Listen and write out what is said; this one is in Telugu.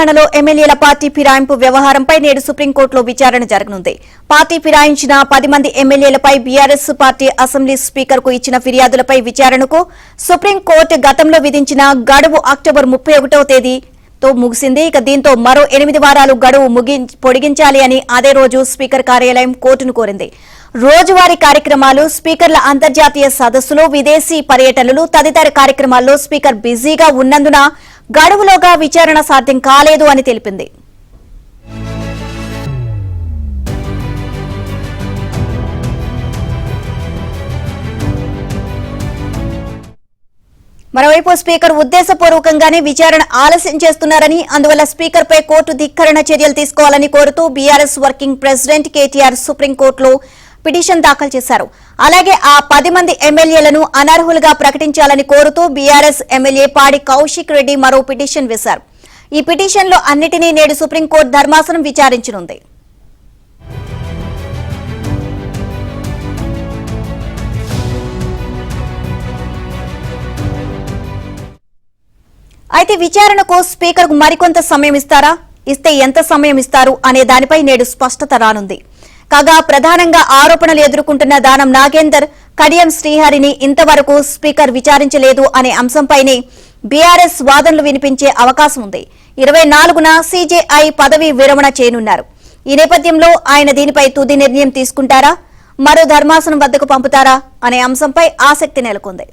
తెలంగాణలో ఎమ్మెల్యేల పార్టీ ఫిరాయింపు వ్యవహారంపై నేడు సుప్రీంకోర్టులో విచారణ జరగనుంది. పార్టీ ఫిరాయించిన పది మంది ఎమ్మెల్యేలపై బీఆర్ఎస్ పార్టీ అసెంబ్లీ స్పీకర్కు ఇచ్చిన ఫిర్యాదులపై విచారణకు సుప్రీంకోర్టు గతంలో విధించిన గడువు అక్టోబర్ ముప్పై ఒకటో తేదీతో ముగిసింది. ఇక దీంతో మరో ఎనిమిది వారాలు గడువు పొడిగించాలి అని అదే రోజు స్పీకర్ కార్యాలయం కోర్టును కోరింది. రోజువారీ కార్యక్రమాలు స్పీకర్ల అంతర్జాతీయ సదస్సులు విదేశీ పర్యటనలు తదితర కార్యక్రమాల్లో స్పీకర్ బిజీగా ఉన్నందున గడువులోగా విచారణ సాధ్యం కాలేదు అని తెలిపింది. మరోవైపు స్పీకర్ ఉద్దేశపూర్వకంగానే విచారణ ఆలస్యం చేస్తున్నారని అందువల్ల స్పీకర్పై కోర్టు ధిక్కరణ చర్యలు తీసుకోవాలని కోరుతూ బీఆర్ఎస్ వర్కింగ్ ప్రెసిడెంట్ కేటీఆర్ సుప్రీంకోర్టులో పిటిషన్ దాఖలు చేశారు. అలాగే ఆ పది మంది ఎమ్మెల్యేలను అనర్హులుగా ప్రకటించాలని కోరుతూ బీఆర్ఎస్ ఎమ్మెల్యే పాడి కౌశిక్ రెడ్డి మరో పిటిషన్ వేశారు. ఈ పిటిషన్లో అన్నిటినీ నేడు సుప్రీంకోర్టు ధర్మాసనం విచారించనుంది. అయితే విచారణకు స్పీకర్కు మరికొంత సమయం ఇస్తారా? ఇస్తే ఎంత సమయం ఇస్తారు? అనే దానిపై నేడు స్పష్టత రానుంది. కాగా ప్రధానంగా ఆరోపణలు ఎదుర్కొంటున్న దానం నాగేందర్ కడియం శ్రీహరిని ఇంతవరకు స్పీకర్ విచారించలేదు అనే అంశంపైనే బీఆర్ఎస్ వాదనలు వినిపించే అవకాశం ఉంది. ఇరవై నాలుగున సీజేఐ పదవి విరమణ చేయనున్నారు. ఈ నేపథ్యంలో ఆయన దీనిపై తుది నిర్ణయం తీసుకుంటారా? మరో ధర్మాసనం వద్దకు పంపుతారా? అనే అంశంపై ఆసక్తి నెలకొంది.